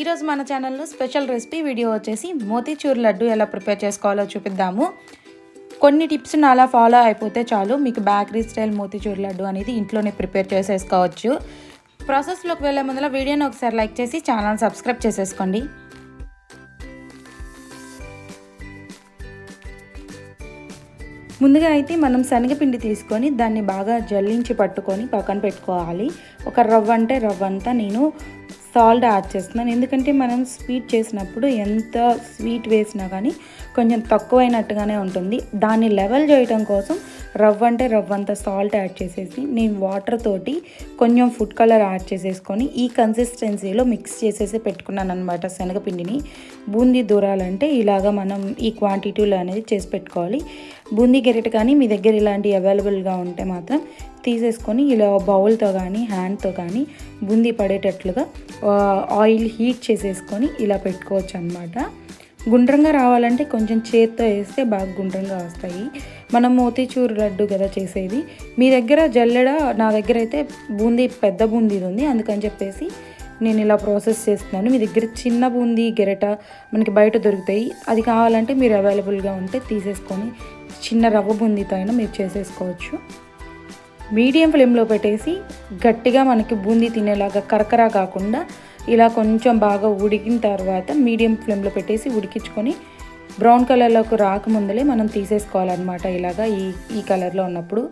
ఈరోజు మన ఛానల్లో స్పెషల్ రెసిపీ వీడియో వచ్చేసి మోతీచూర్ లడ్డు ఎలా ప్రిపేర్ చేసుకోవాలో చూపిద్దాము. కొన్ని టిప్స్ అలా ఫాలో అయిపోతే చాలు. మీకు బేకరీ స్టైల్ మోతీచూర్ లడ్డు అనేది ఇంట్లోనే ప్రిపేర్ చేసేసుకోవచ్చు. ప్రాసెస్లోకి వెళ్ళే ముందర వీడియోని ఒకసారి లైక్ చేసి ఛానల్ సబ్స్క్రైబ్ చేసేసుకోండి. ముందుగా అయితే మనం శనగపిండి తీసుకొని దాన్ని బాగా జల్లించి పట్టుకొని పక్కన పెట్టుకోవాలి. ఒక రవ్వ అంటే రవ్వ అంతా నేను సాల్ట్ యాడ్ చేస్తున్నాను. ఎందుకంటే మనం స్వీట్ చేసినప్పుడు ఎంత స్వీట్ వేసినా కానీ కొంచెం తక్కువైనట్టుగానే ఉంటుంది. దాన్ని లెవెల్ చేయడం కోసం రవ్వ అంటే రవ్వ అంత సాల్ట్ యాడ్ చేసేసి నేను వాటర్ తోటి కొంచెం ఫుడ్ కలర్ యాడ్ చేసేసుకొని ఈ కన్సిస్టెన్సీలో మిక్స్ చేసేసి పెట్టుకున్నాను అనమాట శనగపిండిని. బూందీ దూరాలంటే ఇలాగా మనం ఈ క్వాంటిటీలో అనేది చేసి పెట్టుకోవాలి. బూందీ గెరెట్ కానీ మీ దగ్గర ఇలాంటివి అవైలబుల్గా ఉంటే మాత్రం తీసేసుకొని ఇలా బౌల్తో కానీ హ్యాండ్తో కానీ బూందీ పడేటట్లుగా ఆయిల్ హీట్ చేసేసుకొని ఇలా పెట్టుకోవచ్చు అనమాట గుండ్రంగా రావాలంటే కొంచెం చేత్తో వేస్తే బాగా గుండ్రంగా వస్తాయి. మనం మోతీచూరు లడ్డు కదా చేసేది. మీ దగ్గర జల్లెడ నా దగ్గర అయితే బూందీ పెద్ద బూందీ ఉంది. అందుకని చెప్పేసి నేను ఇలా ప్రాసెస్ చేస్తున్నాను. మీ దగ్గర చిన్న బూందీ గెరట మనకి బయట దొరుకుతాయి. అది కావాలంటే మీరు అవైలబుల్గా ఉంటే తీసేసుకొని చిన్న రవ్వ బూందీతో అయినా మీరు చేసేసుకోవచ్చు. మీడియం ఫ్లేమ్లో పెట్టేసి గట్టిగా మనకి బూందీ తినేలాగా కరకరా కాకుండా ఇలా కొంచెం బాగా ఉడికిన తర్వాత మీడియం ఫ్లేమ్లో పెట్టేసి ఉడికించుకొని బ్రౌన్ కలర్లోకి రాకముందలే మనం తీసేసుకోవాలన్నమాట ఇలాగా ఈ ఈ కలర్లో ఉన్నప్పుడు.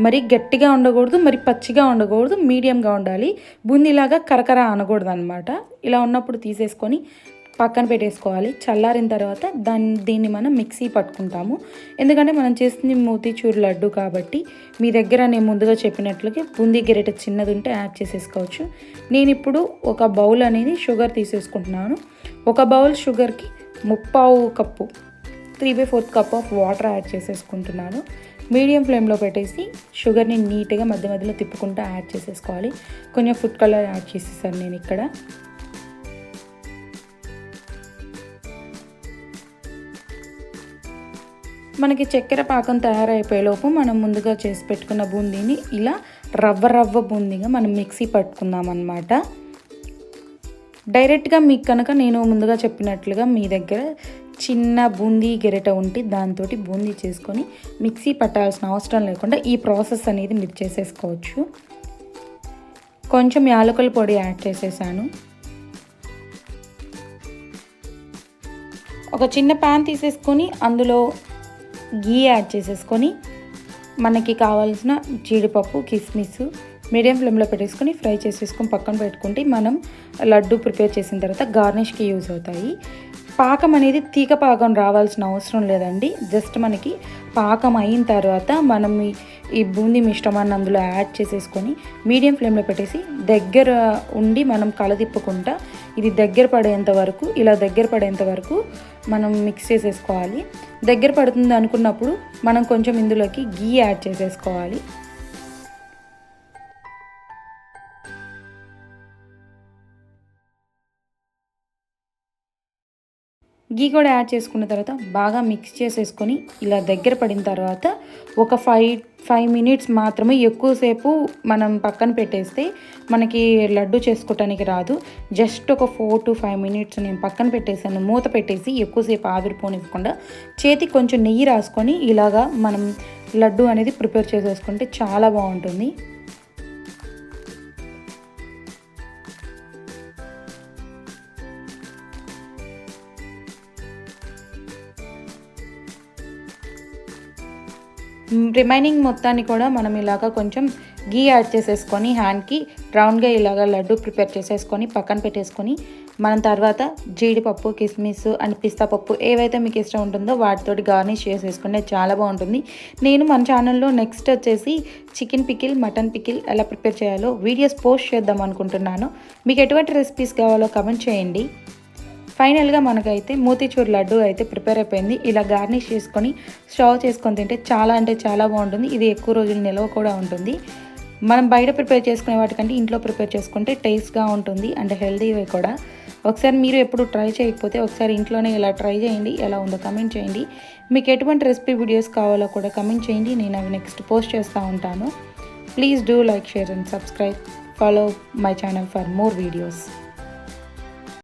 మరి గట్టిగా ఉండకూడదు మరి పచ్చిగా ఉండకూడదు మీడియంగా ఉండాలి. బూందీలాగా కరకర అనకూడదు అనమాట ఇలా ఉన్నప్పుడు తీసేసుకొని పక్కన పెట్టేసుకోవాలి. చల్లారిన తర్వాత దాన్ని దీన్ని మనం మిక్సీ పట్టుకుంటాము. ఎందుకంటే మనం చేస్తుంది మోతీచూర్ లడ్డు కాబట్టి మీ దగ్గర నేను ముందుగా చెప్పినట్లుగా బూందీ గెరెట చిన్నది ఉంటే యాడ్ చేసేసుకోవచ్చు. నేను ఇప్పుడు ఒక బౌల్ అనేది షుగర్ తీసేసుకుంటున్నాను. ఒక బౌల్ షుగర్కి ముప్పావు cup three by fourth cup of water add చేసేసుకుంటున్నాను. మీడియం ఫ్లేమ్లో పెట్టేసి షుగర్ని నీట్గా మధ్య మధ్యలో తిప్పుకుంటూ యాడ్ చేసేసుకోవాలి. కొంచెం ఫుడ్ కలర్ యాడ్ చేసేసాను నేను ఇక్కడ. మనకి చక్కెర పాకం తయారైపోయేలోపు మనం ముందుగా చేసి పెట్టుకున్న బూందీని ఇలా రవ్వ రవ్వ బూందీగా మనం మిక్సీ పట్టుకుందాం అన్నమాట డైరెక్ట్గా మీకు కనుక నేను ముందుగా చెప్పినట్లుగా మీ దగ్గర చిన్న బూందీ గెరెట ఉంటే దాంతో బూందీ చేసుకొని మిక్సీ పట్టాల్సిన అవసరం లేకుండా ఈ ప్రాసెస్ అనేది మీరు చేసేసుకోవచ్చు. కొంచెం యాలకుల పొడి యాడ్ చేసేసాను. ఒక చిన్న ప్యాన్ తీసేసుకొని అందులో గీ యాడ్ చేసేసుకొని మనకి కావాల్సిన జీడిపప్పు కిస్మిస్ మీడియం ఫ్లేమ్లో పెట్టేసుకొని ఫ్రై చేసేసుకొని పక్కన పెట్టుకుంటే మనం లడ్డు ప్రిపేర్ చేసిన తర్వాత గార్నిష్కి యూజ్ అవుతాయి. పాకం అనేది తీగ పాకం రావాల్సిన అవసరం లేదండి. జస్ట్ మనకి పాకం అయిన తర్వాత మనం ఈ బూందీ మిశ్రమాన్ని అందులో యాడ్ చేసేసుకొని మీడియం ఫ్లేమ్లో పెట్టేసి దగ్గర ఉండి మనం కలదిప్పుకుంటా ఇది దగ్గర పడేంత వరకు ఇలా దగ్గర పడేంత వరకు మనం మిక్స్ చేసేసుకోవాలి. దగ్గర పడుతుంది అనుకున్నప్పుడు మనం కొంచెం ఇందులోకి గీ యాడ్ చేసేసుకోవాలి. గీ కూడా యాడ్ చేసుకున్న తర్వాత బాగా మిక్స్ చేసేసుకొని ఇలా దగ్గర పడిన తర్వాత ఒక ఫైవ్ ఫైవ్ మినిట్స్ మాత్రమే ఎక్కువసేపు మనం పక్కన పెట్టేస్తే మనకి లడ్డు చేసుకోవటానికి రాదు. జస్ట్ ఒక ఫోర్ టు ఫైవ్ మినిట్స్ నేను పక్కన పెట్టేసాను మూత పెట్టేసి ఎక్కువసేపు ఆవిరిపోనివ్వకుండా చేతికి కొంచెం నెయ్యి రాసుకొని ఇలాగా మనం లడ్డు అనేది ప్రిపేర్ చేసేసుకుంటే చాలా బాగుంటుంది. రిమైనింగ్ మొత్తాన్ని కూడా మనం ఇలాగ కొంచెం గీ యాడ్ చేసేసుకొని హ్యాండ్కి రౌండ్గా ఇలాగ లడ్డు ప్రిపేర్ చేసేసుకొని పక్కన పెట్టేసుకొని మనం తర్వాత జీడిపప్పు కిస్మిస్ అండ్ పిస్తా పప్పు ఏవైతే మీకు ఇష్టం ఉంటుందో వాటితోటి గార్నిష్ చేసేసుకుంటే చాలా బాగుంటుంది. నేను మన ఛానల్లో నెక్స్ట్ వచ్చేసి చికెన్ పికిల్ మటన్ పికిల్ ఎలా ప్రిపేర్ చేయాలో వీడియోస్ పోస్ట్ చేద్దాం అనుకుంటున్నాను. మీకు ఎటువంటి రెసిపీస్ కావాలో కమెంట్ చేయండి. ఫైనల్గా మనకైతే మోతీచూర్ లడ్డు అయితే ప్రిపేర్ అయిపోయింది. ఇలా గార్నిష్ చేసుకొని స్టవ్ చేసుకొని తింటే చాలా అంటే చాలా బాగుంటుంది. ఇది ఎక్కువ రోజులు నిల్వ కూడా ఉంటుంది. మనం బయట ప్రిపేర్ చేసుకునే వాటికంటే ఇంట్లో ప్రిపేర్ చేసుకుంటే టేస్ట్గా ఉంటుంది అండ్ హెల్దీవే కూడా. ఒకసారి మీరు ఎప్పుడు ట్రై చేయకపోతే ఒకసారి ఇంట్లోనే ఇలా ట్రై చేయండి. ఎలా ఉందో కమెంట్ చేయండి. మీకు ఎటువంటి రెసిపీ వీడియోస్ కావాలో కూడా కమెంట్ చేయండి. నేను అవి నెక్స్ట్ పోస్ట్ చేస్తూ ఉంటాను. Please do like share and subscribe. Follow my channel for more videos.